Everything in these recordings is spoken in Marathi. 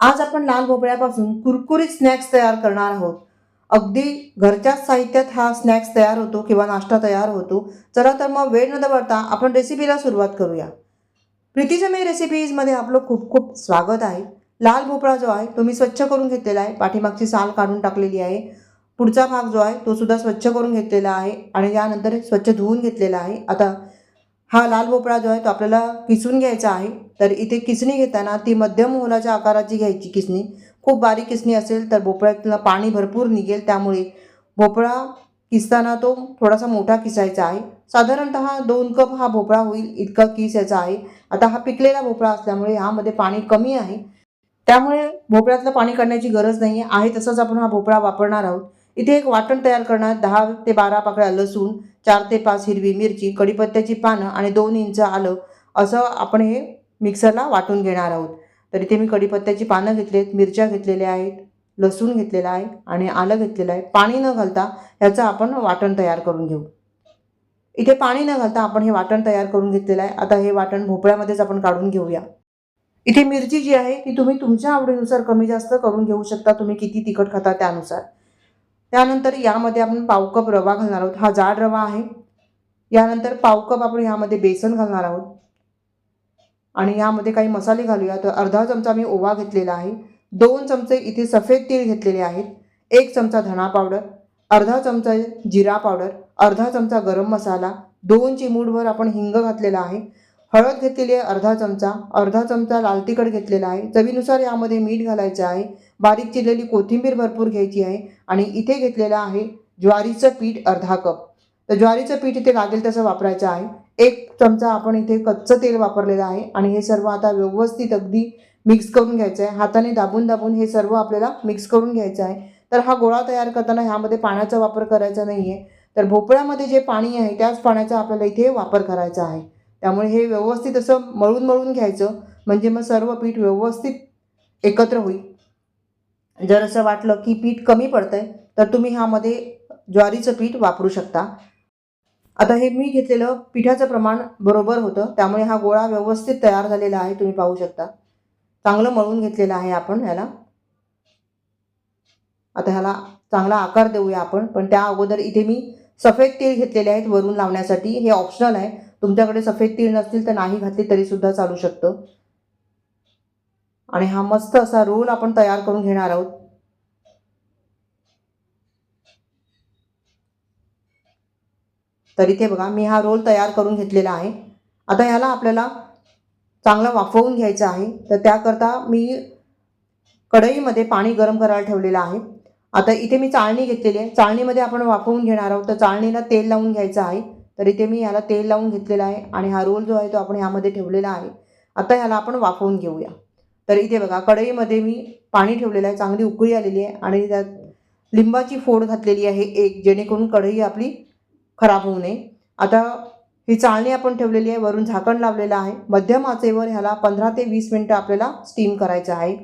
आज आपण लाल भोपळ्यापासून कुरकुरीत स्नॅक्स तयार करणार आहोत. अगदी घरच्याच साहित्यात हा स्नॅक्स तयार होतो किंवा नाश्ता तयार होतो. चला तर मग वेळ न दवडता आपण रेसिपीला सुरुवात करूया. प्रीतीच्या मी रेसिपीजमध्ये आपलं खूप खूप स्वागत आहे. लाल भोपळा जो आहे तो मी स्वच्छ करून घेतलेला आहे. पाठीमागची साल काढून टाकलेली आहे. पुढचा भाग जो आहे तो सुद्धा स्वच्छ करून घेतलेला आहे आणि त्यानंतर स्वच्छ धुवून घेतलेला आहे. आता हा लाल भोपळा जो आहे तो आपल्याला किसून घ्यायचा आहे. तर इथे किसणी घेताना ती मध्यम मोलाच्या आकाराची घ्यायची किसणी. खूप बारीक किसणी असेल तर भोपळ्यातला पाणी भरपूर निघेल. त्यामुळे भोपळा किसताना तो थोडासा मोठा किसायचा आहे. साधारणतः दोन कप हा भोपळा होईल इतका किस याचा आहे. आता हा पिकलेला भोपळा असल्यामुळे ह्यामध्ये पाणी कमी आहे. त्यामुळे भोपळ्यातलं पाणी काढण्याची गरज नाही आहे तसंच आपण हा भोपळा वापरणार आहोत. इथे एक वाटण तयार करणार दहा ते बारा पाकळ्या लसूण चार ते पाच हिरवी मिरची कढीपत्त्याची पानं आणि दोन इंच आलं असं आपण हे मिक्सरला वाटून घेणार आहोत. तर इथे मी कढीपत्त्याची पानं घेतलीत मिरच्या घेतलेल्या आहेत लसूण घेतलेला आहे आणि आलं घेतलेलं आहे. पाणी न घालता ह्याचं आपण वाटण तयार करून घेऊ. इथे पाणी न घालता आपण हे वाटण तयार करून घेतलेलं आहे. आता हे वाटण भोपळ्यामध्येच आपण काढून घेऊया. इथे मिरची जी आहे ती तुम्ही तुमच्या आवडीनुसार कमी जास्त करून घेऊ शकता. तुम्ही किती तिखट खाता त्यानुसार. त्यानंतर यामध्ये आपण पाव कप रवा घालणार आहोत. हा जाड रवा आहे. यानंतर पाव कप आपण यामध्ये बेसन घालणार आहोत. आणि यामध्ये काही मसाले घालूया. तर अर्धा चमचा मी ओवा घेतलेला आहे. दोन चमचे इथे सफेद तीळ घेतलेले आहेत. एक चमचा धणा पावडर अर्धा चमचा जिरा पावडर अर्धा चमचा गरम मसाला दोन चिमूडभर आपण हिंग घातलेला आहे. हळद घेतलेली आहे अर्धा चमचा. अर्धा चमचा लाल तिखट घेतलेला आहे. चवीनुसार यामध्ये मीठ घालायचं आहे. बारीक चिरलेली कोथिंबीर भरपूर घ्यायची आहे. आणि इथे घेतलेलं आहे ज्वारीचं पीठ अर्धा कप. तर ज्वारीचं पीठ इथे लागेल तसं वापरायचं आहे. एक चमचा आपण इथे कच्चं तेल वापरलेलं आहे. आणि हे सर्व आता व्यवस्थित अगदी मिक्स करून घ्यायचं आहे. हाताने दाबून दाबून हे सर्व आपल्याला मिक्स करून घ्यायचं आहे. तर हा गोळा तयार करताना ह्यामध्ये पाण्याचा वापर करायचा नाही आहे तर भोपळ्यामध्ये जे पाणी आहे त्याच पाण्याचा आपल्याला इथे वापर करायचा आहे. त्यामुळे हे व्यवस्थित असं मळून मळून घ्यायचं. म्हणजे मग सर्व पीठ व्यवस्थित एकत्र होईल. जर असं वाटलं की पीठ कमी पडतं आहे तर तुम्ही ह्यामध्ये ज्वारीचं पीठ वापरू शकता. आता हे मी घेतलेलं पिठाचं प्रमाण बरोबर होतं. त्यामुळे हा गोळा व्यवस्थित तयार झालेला आहे. तुम्ही पाहू शकता. चांगलं मळून घेतलेलं आहे आपण ह्याला. आता ह्याला चांगला आकार देऊया आपण. पण त्या अगोदर इथे मी सफेद तीळ घेतलेले आहेत वरून लावण्यासाठी. हे ऑप्शनल आहे. तुमच्याकडे सफेद तीळ नसतील तर नाही घातली तरीसुद्धा चालू शकतं. आणि हा मस्त असा रोल आपण तयार करून घेणार आहोत. तर इथे बघा मी हा रोल तयार करून घेतलेला आहे. आता ह्याला आपल्याला चांगला वाफवून घ्यायचा आहे. तर त्याकरता मी कढईमध्ये पाणी गरम करायला ठेवलेलं आहे. आता इथे मी चाळणी घेतलेली आहे. चाळणीमध्ये आपण वाफवून घेणार आहोत. तर चाळणीला तेल लावून घ्यायचं आहे. तर इथे मी ह्याला तेल लावून घेतलेलं आहे आणि हा रोल जो आहे तो आपण ह्यामध्ये ठेवलेला आहे. आता ह्याला आपण वाफवून घेऊया. तर इथे बघा कढईमध्ये मी पाणी ठेवलेलं आहे. चांगली उकळी आलेली आहे आणि त्यात लिंबाची फोड घातलेली आहे एक जेणेकरून कढई आपली खराब होऊ नये. आता ही चाळणी आपण ठेवलेली आहे. वरून झाकण लावलेलं आहे. मध्यम आचेवर ह्याला पंधरा ते वीस मिनटं आपल्याला स्टीम करायचं आहे.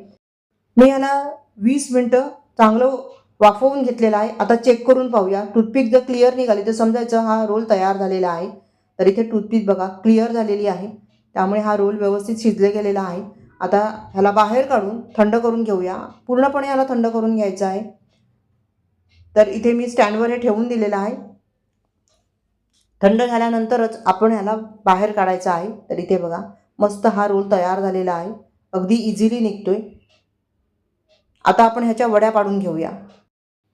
मी ह्याला वीस मिनटं चांगलं वाफवून घेतलेला आहे. आता चेक करून पाहूया. टूथपिक जर क्लिअर निघाली तर समजायचं हा रोल तयार झालेला आहे. तर इथे टूथपिक बघा क्लिअर झालेली आहे. त्यामुळे हा रोल व्यवस्थित शिजले गेलेला आहे. आता ह्याला बाहेर काढून थंड करून घेऊया. पूर्णपणे ह्याला थंड करून घ्यायचं आहे. तर इथे मी स्टँडवर हे ठेवून दिलेलं आहे. थंड झाल्यानंतरच आपण ह्याला बाहेर काढायचा आहे. तर इथे बघा मस्त हा रोल तयार झालेला आहे. अगदी इझिली निघतोय. आता आपण ह्याच्या वड्या पाडून घेऊया.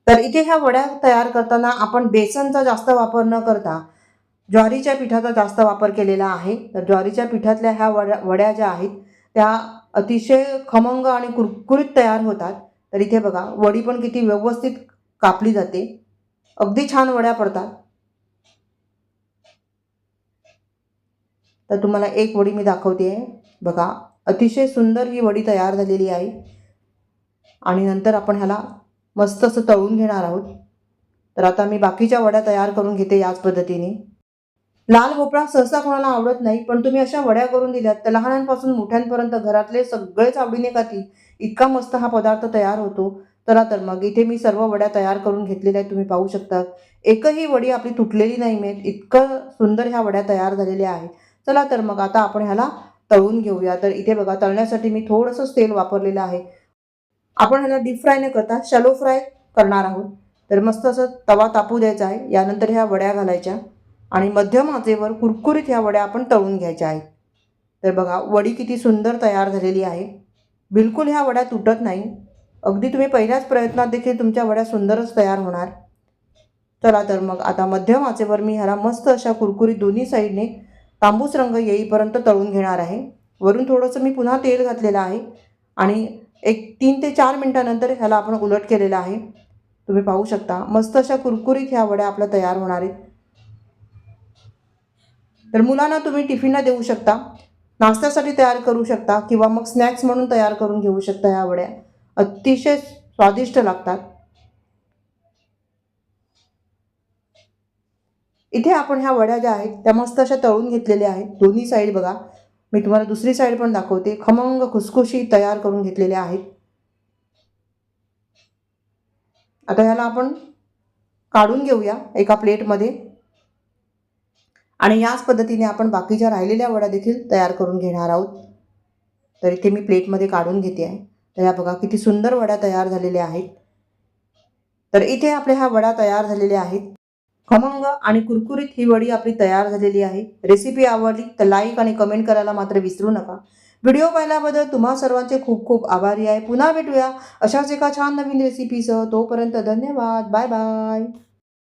तर इथे ह्या वड्या तयार करताना आपण बेसनचा जास्त वापर न करता ज्वारीच्या पिठाचा जास्त वापर केलेला आहे. तर ज्वारीच्या पिठातल्या ह्या वड्या वड्या ज्या आहेत त्या अतिशय खमंग आणि कुरकुरीत तयार होतात. तर इथे बघा वडी पण किती व्यवस्थित कापली जाते. अगदी छान वड्या पडतात. तर तुम्हाला एक वडी मी दाखवते. आहे बघा अतिशय सुंदर ही वडी तयार झालेली आहे. आणि नंतर आपण ह्याला मस्त असं तळून घेणार आहोत. तर आता मी बाकीच्या वड्या तयार करून घेते याच पद्धतीने. लाल भोपळा सहसा कोणाला आवडत नाही पण तुम्ही अशा वड्या करून दिल्यात तर लहानांपासून मोठ्यांपर्यंत घरातले सगळेच आवडीने खातील. इतका मस्त हा पदार्थ तयार होतो. चला तर मग इथे मी सर्व वड्या तयार करून घेतलेल्या आहेत तुम्ही पाहू शकता. एकही वडी आपली तुटलेली नाही मिळत इतकं सुंदर ह्या वड्या तयार झालेल्या आहेत. चला तर मग आता आपण ह्याला तळून घेऊया. तर इथे बघा तळण्यासाठी मी थोडंसंच तेल वापरलेलं आहे. आपण ह्याला डीप फ्राय न करता शॅलो फ्राय करणार आहोत. तर मस्त असं तवा तापू द्यायचा आहे. यानंतर ह्या वड्या घालायच्या. आणि मध्यम आचेवर कुरकुरीत ह्या वड्या आपण तळून घ्यायच्या आहेत. तर बघा वडी किती सुंदर तयार झालेली आहे. बिलकुल ह्या वड्या तुटत नाही. अगदी तुम्ही पहिल्याच प्रयत्नात देखील तुमच्या वड्या सुंदरच तयार होणार. चला तर मग आता मध्यम आचेवर मी ह्याला मस्त अशा कुरकुरीत दोन्ही साईडने तांबूस रंग येईपर्यंत तळून घेणार आहे. वरून थोडंसं मी पुन्हा तेल घातलेलं आहे. आणि एक तीन ते चार मिनटानंतर ह्याला आपण उलट केलेलं आहे. तुम्ही पाहू शकता मस्त अशा कुरकुरीत ह्या वड्या आपल्या तयार होणार आहेत. तर मुलांना तुम्ही टिफिनला देऊ शकता नाश्त्यासाठी तयार करू शकता किंवा मग स्नॅक्स म्हणून तयार करून घेऊ शकता ह्या वड्या. अतिशय स्वादिष्ट लागतात. इथे आपण ह्या वड्या ज्या आहेत त्या मस्त अशा तळून घेतलेल्या आहेत. दोन्ही साईड बघा. मी तुम्हाला दुसरी साईड पण दाखवते. खमंग खुसखुशी तयार करून घेतलेल्या आहेत. आता ह्याला आपण काढून घेऊया एका प्लेटमध्ये. आणि याच पद्धतीने आपण बाकीच्या राहिलेल्या वड्या देखील तयार करून घेणार आहोत. तर इथे मी प्लेटमध्ये काढून घेते आहे. तर ह्या बघा किती सुंदर वड्या तयार झालेल्या आहेत. तर इथे आपल्या ह्या वड्या तयार झालेल्या आहेत. खमंग आणि कुरकुरीत ही वडी आपली तयार झालेली आहे. रेसिपी आवडली तर लाईक आणि कमेंट करायला मात्र विसरू नका. व्हिडिओ पाहिल्याबद्दल तुम्हा सर्वांचे खूप खूप आभारी आहे. पुन्हा भेटूया अशाच एका छान नवीन रेसिपीसह तोपर्यंत धन्यवाद. Bye bye